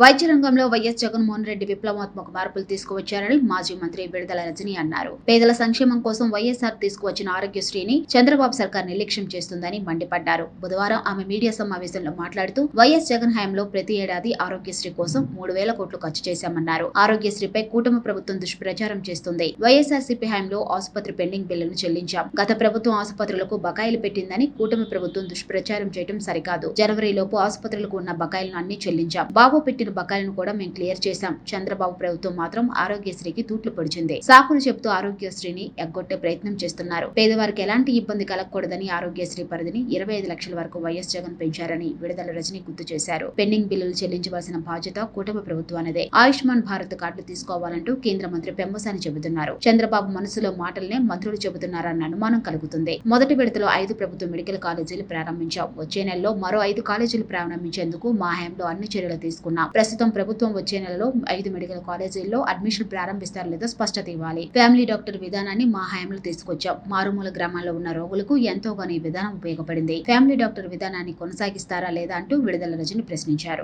వైద్య రంగంలో వైఎస్ జగన్మోహన్ రెడ్డి విప్లవాత్మక మార్పులు తీసుకువచ్చారని మాజీ మంత్రి విడుదల రజని అన్నారు. పేదల సంక్షేమం కోసం వైఎస్ఆర్ తీసుకువచ్చిన ఆరోగ్యశ్రీని చంద్రబాబు సర్కార్ నిర్లక్ష్యం చేస్తుందని మండిపడ్డారు. బుధవారం ఆమె మీడియా సమావేశంలో మాట్లాడుతూ వైఎస్ జగన్ హయాంలో ప్రతి ఏడాది ఆరోగ్యశ్రీ కోసం మూడు వేల కోట్లు ఖర్చు చేశామన్నారు. ఆరోగ్యశ్రీపై కూటమి ప్రభుత్వం దుష్ప్రచారం చేస్తుంది. వైఎస్ఆర్సీపీ హయాంలో ఆసుపత్రి పెండింగ్ బిల్లును చెల్లించాం. గత ప్రభుత్వం ఆసుపత్రులకు బకాయిలు పెట్టిందని కూటమి ప్రభుత్వం దుష్ప్రచారం చేయడం సరికాదు. జనవరిలోపు ఆసుపత్రులకు ఉన్న బకాయిలను అన్ని చెల్లించాం. బాబు పెట్టిన బకాయిలను కూడా మేము క్లియర్ చేశాం. చంద్రబాబు ప్రభుత్వం మాత్రం ఆరోగ్యశ్రీకి తూట్లు పొడిచింది. సాకులు చెబుతూ ఆరోగ్యశ్రీని ఎగ్గొట్టే ప్రయత్నం చేస్తున్నారు. పేదవారికి ఎలాంటి ఇబ్బంది కలగకూడదని ఆరోగ్యశ్రీ పరిధిని ఇరవై ఐదు లక్షల వరకు వైఎస్ జగన్ పెంచారని విడుదల రజని గుర్తు చేశారు. పెండింగ్ బిల్లులు చెల్లించవలసిన బాధ్యత కూటమి ప్రభుత్వానిదే. ఆయుష్మాన్ భారత్ కార్డులు తీసుకోవాలంటూ కేంద్ర మంత్రి పెమ్మసాని చెబుతున్నారు. చంద్రబాబు మనసులో మాటలనే మంత్రులు చెబుతున్నారన్న అనుమానం కలుగుతుంది. మొదటి విడతలో ఐదు ప్రభుత్వ మెడికల్ కాలేజీలు ప్రారంభించాం. వచ్చే నెలలో మరో ఐదు కాలేజీలు ప్రారంభించేందుకు మా హయాంలో అన్ని చర్యలు తీసుకున్నాం. ప్రస్తుతం ప్రభుత్వం వచ్చే నెలలో ఐదు మెడికల్ కాలేజీల్లో అడ్మిషన్ ప్రారంభిస్తారు లేదో స్పష్టత ఇవ్వాలి. ఫ్యామిలీ డాక్టర్ విధానాన్ని మా హయాంలో తీసుకొచ్చాం. మారుమూల గ్రామాల్లో ఉన్న రోగులకు ఎంతోగానో ఈ విధానం ఉపయోగపడింది. ఫ్యామిలీ డాక్టర్ విధానాన్ని కొనసాగిస్తారా లేదా అంటూ విడుదల రజని ప్రశ్నించారు.